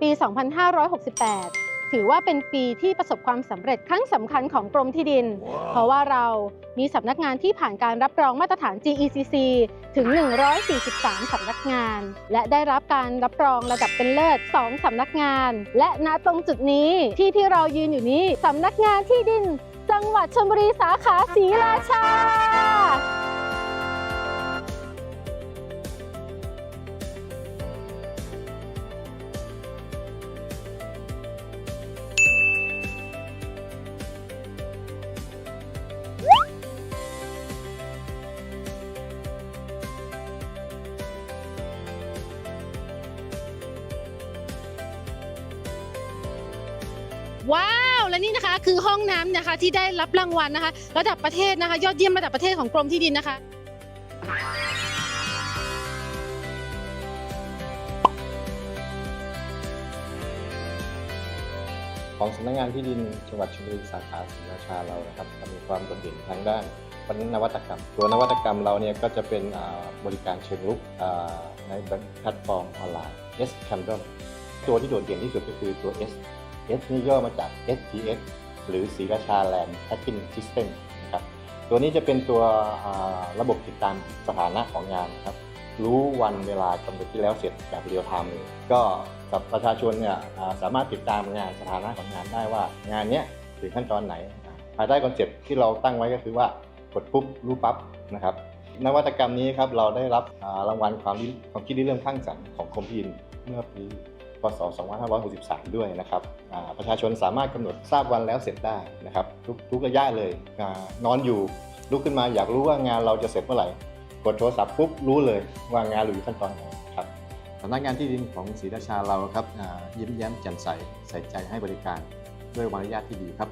ปี 2568 ถือว่าเป็นปีที่ประสบความสำเร็จครั้งสำคัญของกรมที่ดิน เพราะว่าเรามีสำนักงานที่ผ่านการรับรองมาตรฐาน GECC ถึง 143 สำนักงาน และได้รับการรับรองระดับเป็นเลิศ 2 สำนักงาน และณตรงจุดนี้ที่ที่เรายืนอยู่นี้สำนักงานที่ดิน จังหวัดชลบุรีสาขาศรีราชา ว้าว และนี่นะคะคือห้องน้ำนะคะที่ได้รับรางวัลนะคะ ระดับประเทศนะคะ ยอดเยี่ยมระดับประเทศของกรมที่ดินนะคะ ของสำนักงานที่ดินจังหวัดชลบุรีสาขาศรีราชาเรานะครับมีความโดดเด่นทางด้านนวัตกรรม ตัวนวัตกรรมเราเนี่ยก็จะเป็นบริการเชิงรุกในแพลตฟอร์มออนไลน์ S Candle ตัวที่โดดเด่นที่สุดก็คือตัว S S นี่ย่อมาจาก STX หรือศรีราชา Land Tracking System นะครับ ตัวนี้จะเป็นตัวระบบติดตามสถานะของงานครับ รู้วันเวลากำหนดที่แล้วเสร็จแบบเรียลไทม์เลยก็กับประชาชนเนี่ยสามารถติดตามงานสถานะของงานได้ว่างานเนี้ยถึงขั้นตอนไหน ภายใต้คอนเซ็ปต์ที่เราตั้งไว้ก็คือว่ากดปุ๊บรู้ปั๊บนะครับนวัตกรรมนี้ครับเราได้รับรางวัลความความคิดริเริ่มข้างสรรค์ของกรมที่ดินเมื่อปี พศ 2563 ด้วยนะครับประชาชนสามารถกำหนดทราบวันแล้วเสร็จได้นะครับทุกทุกระยะเลยอนอนอยู่ลุกขึ้นมาอยากรู้ว่างานเราจะเสร็จเมื่อไหร่กดโทรศัพท์ปุ๊บรู้เลยว่างานเราอยู่ขั้นตอนไหนครับสำนักงานที่ดินของศรีราชาเราครับยิ้มแย้มแจ่มใสใส่ใจให้บริการด้วยวารยาทที่ดีครับ